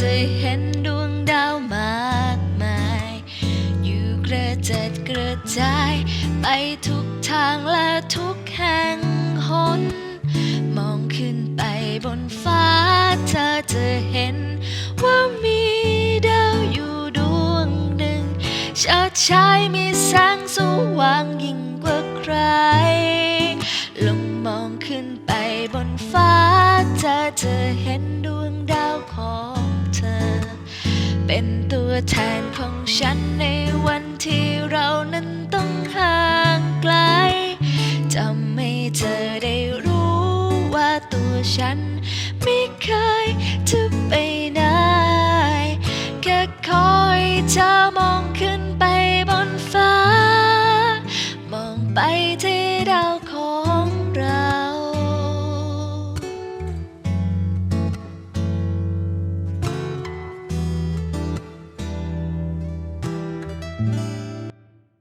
จะเห็นดวงดาวมากมาย อยู่กระจัดกระจาย ไปทุกทางและทุกแห่งหน มองขึ้นไปบนฟ้าเธอจะเห็นว่ามีดาวอยู่ดวงหนึ่งชาชายมีแสงสว่างยิ่งกว่าใคร ลงมองขึ้นไปบนฟ้าเธอจะเห็น เป็นตัวแทนของฉันในวันที่เรานั้นต้องห่างไกลจะไม่เธอได้รู้ว่าตัวฉันไม่เคยจะไปไหนแค่คอยเธอมองขึ้นไปบนฟ้า มองไปที่ดาว